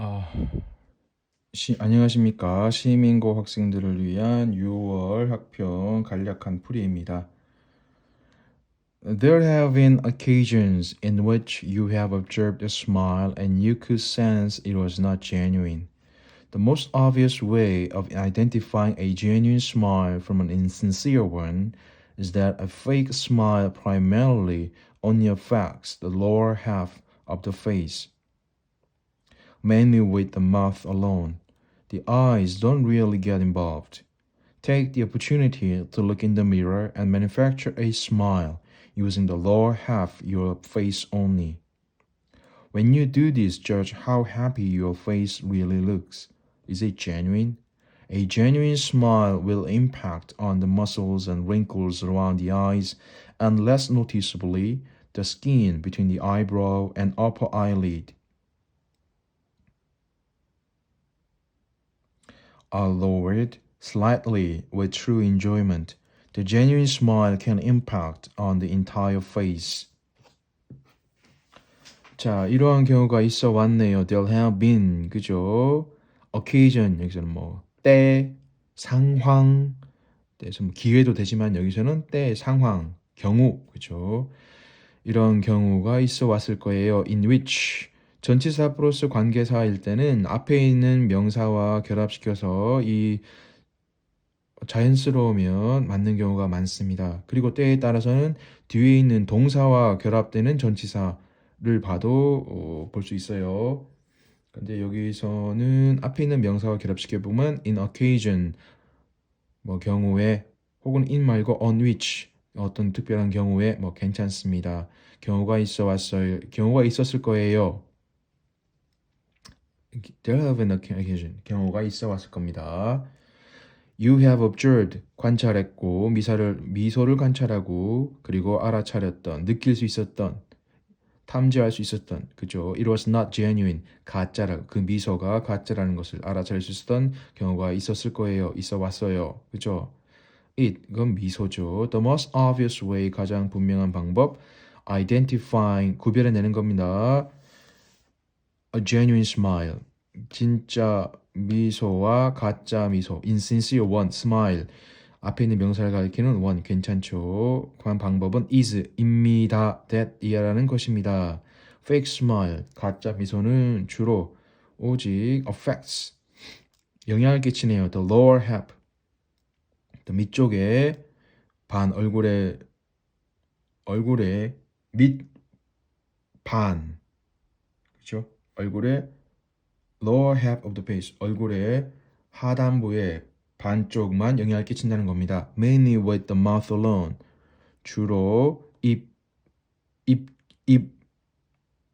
아, 시, 안녕하십니까. 시민고 학생들을 위한 6월 학평 간략한 풀이입니다. There have been occasions in which you have observed a smile and you could sense it was not genuine. The most obvious way of identifying a genuine smile from an insincere one is that a fake smile primarily only affects the lower half of the face mainly with the mouth alone. The eyes don't really get involved. Take the opportunity to look in the mirror and manufacture a smile using the lower half of your face only. When you do this, judge how happy your face really looks. Is it genuine? A genuine smile will impact on the muscles and wrinkles around the eyes and less noticeably the skin between the eyebrow and upper eyelid. Are lowered slightly with true enjoyment, the genuine smile can impact on the entire face. 자, 이러한 경우가 있어 왔네요. There have been, 그죠? occasion, 여기서는 뭐, 때, 상황, 뭐 기회도 되지만 여기서는 때, 상황, 경우, 그죠? 이런 경우가 있어 왔을 거예요. in which 전치사 플러스 관계사일 때는 앞에 있는 명사와 결합시켜서 이 자연스러우면 맞는 경우가 많습니다. 그리고 때에 따라서는 뒤에 있는 동사와 결합되는 전치사를 봐도 어, 볼수 있어요. 근데 여기서는 앞에 있는 명사와 결합시켜 보면 in occasion 뭐 경우에 혹은 in 말고 on which 어떤 특별한 경우에 뭐 괜찮습니다. 경우가 있어 왔어요. 경우가 있었을 거예요. Have been occasion. 경우가 있어 왔을 겁니다. You have observed. 관찰했고, 미사를, 미소를 관찰하고, 그리고 알아차렸던, 느낄 수 있었던, 탐지할 수 있었던, 그죠? It was not genuine. 가짜라, 그 미소가 가짜라는 것을 알아차릴 수 있었던 경우가 있었을 거예요. 있어 왔어요. 그죠? It, 그건 미소죠. The most obvious way, 가장 분명한 방법. Identifying, 구별해내는 겁니다. A genuine smile. 진짜 미소와 가짜 미소. Insincere one, smile. 앞에 있는 명사를 가리키는 one, 괜찮죠. 그 방법은 is, 입니다. that, 이하라는 것입니다. Fake smile, 가짜 미소는 주로 오직 affects, 영향을 끼치네요. The lower half, the 밑쪽에 반, 얼굴에, 얼굴에 밑 반, 그죠? 얼굴에 lower half of the face, 얼굴의 하단부의 반쪽만 영향을 끼친다는 겁니다. Mainly with the mouth alone. 주로 입, 입, 입,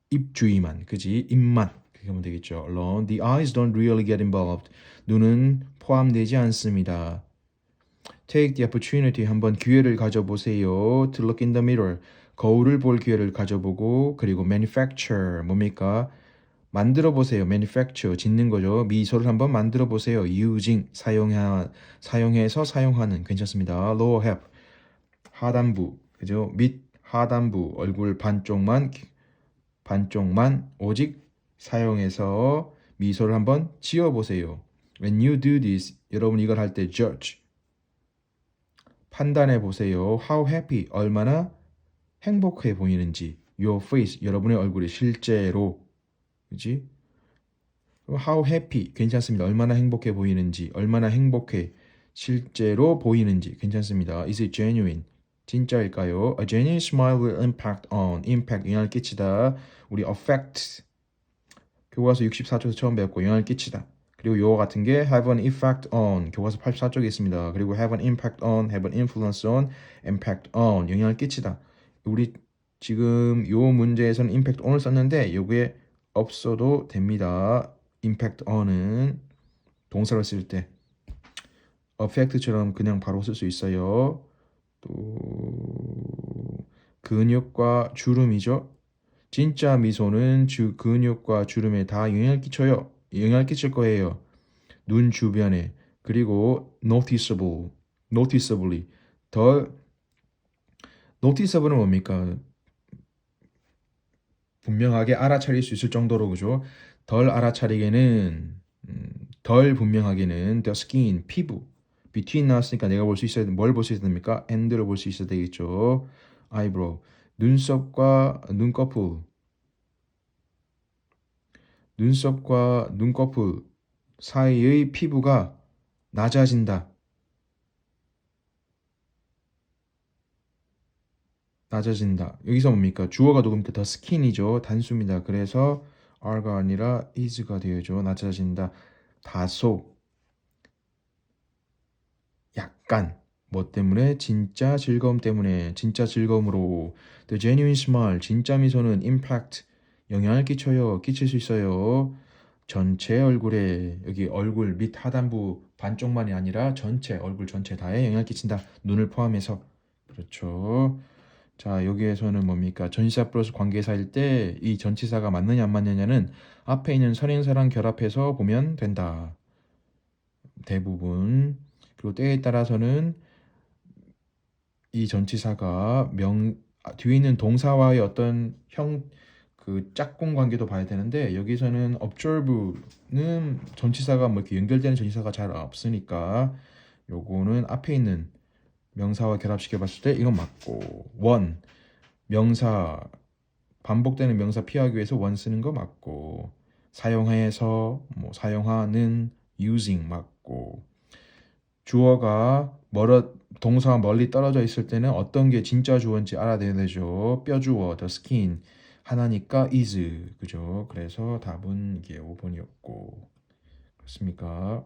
입 주위만, 그지? 입만. 그렇게 하면 되겠죠. Alone. The eyes don't really get involved. 눈은 포함되지 않습니다. Take the opportunity. 한번 기회를 가져보세요. To look in the mirror. 거울을 볼 기회를 가져보고, 그리고 manufacture. 뭡니까? 만들어 보세요. manufacture 짓는 거죠. 미소를 한번 만들어 보세요. using 사용하 사용해서 사용하는 괜찮습니다. lower half 하단부 그죠? 밑 하단부 얼굴 반쪽만 반쪽만 오직 사용해서 미소를 한번 지어 보세요. When you do this 여러분 이걸 할 때 judge 판단해 보세요. How happy 얼마나 행복해 보이는지 your face 여러분의 얼굴이 실제로 그지? How happy 괜찮습니다. 얼마나 행복해 보이는지, 얼마나 행복해 실제로 보이는지 괜찮습니다. Is it genuine? 진짜일까요? A genuine smile will impact on, impact 영향을 끼치다. 우리 affect 교과서 64쪽에서 처음 배웠고 영향을 끼치다. 그리고 요거 같은 게 have an effect on 교과서 84쪽에 있습니다. 그리고 have an impact on, have an influence on, impact on 영향을 끼치다. 우리 지금 요 문제에서는 impact on을 썼는데 요게 없어도 됩니다. impact on은 동사를 쓸 때 affect처럼 그냥 바로 쓸 수 있어요. 또 근육과 주름이죠. 진짜 미소는 주 근육과 주름에 다 영향을 끼쳐요. 영향을 끼칠 거예요. 눈 주변에 그리고 noticeable, noticeably 더 noticeable은 뭡니까? 분명하게 알아차릴 수 있을 정도로 그죠? 덜 알아차리게는 음, 덜 분명하게는 the skin 피부 between 나왔으니까 내가 볼 수 있어야 뭘 볼 수 있어야 됩니까? end를 볼 수 있어야 되겠죠. eyebrow 눈썹과 눈꺼풀 눈썹과 눈꺼풀 사이의 피부가 낮아진다. 낮아진다. 여기서 뭡니까? 주어가 누굽니까? 더 스킨이죠. 단수입니다. 그래서 are가 아니라 is가 되어죠. 낮아진다. 다소 약간 뭐 때문에 진짜 즐거움 때문에 진짜 즐거움으로 the genuine smile 진짜 미소는 impact 영향을 끼쳐요. 끼칠 수 있어요. 전체 얼굴에 여기 얼굴 밑 하단부 반쪽만이 아니라 전체 얼굴 전체 다에 영향을 끼친다. 눈을 포함해서 그렇죠. 자, 여기에서는 뭡니까? 전치사 플러스 관계사일 때 이 전치사가 맞느냐 안 맞느냐는 앞에 있는 선행사랑 결합해서 보면 된다. 대부분. 그리고 때에 따라서는 이 전치사가 명 아, 뒤에 있는 동사와의 어떤 형 그 짝꿍 관계도 봐야 되는데 여기서는 observe는 전치사가 뭐 이렇게 연결되는 전치사가 잘 없으니까 요거는 앞에 있는 명사와 결합시켜 봤을 때 이건 맞고 원 명사 반복되는 명사 피하기 위해서 원 쓰는 거 맞고 사용해서 뭐 사용하는 using 맞고 주어가 멀어 동사가 멀리 떨어져 있을 때는 어떤 게 진짜 주어인지 알아내야 되죠. 뼈 주어 the skin 하나니까 is 그죠. 그래서 답은 이게 5번이었고 그렇습니까?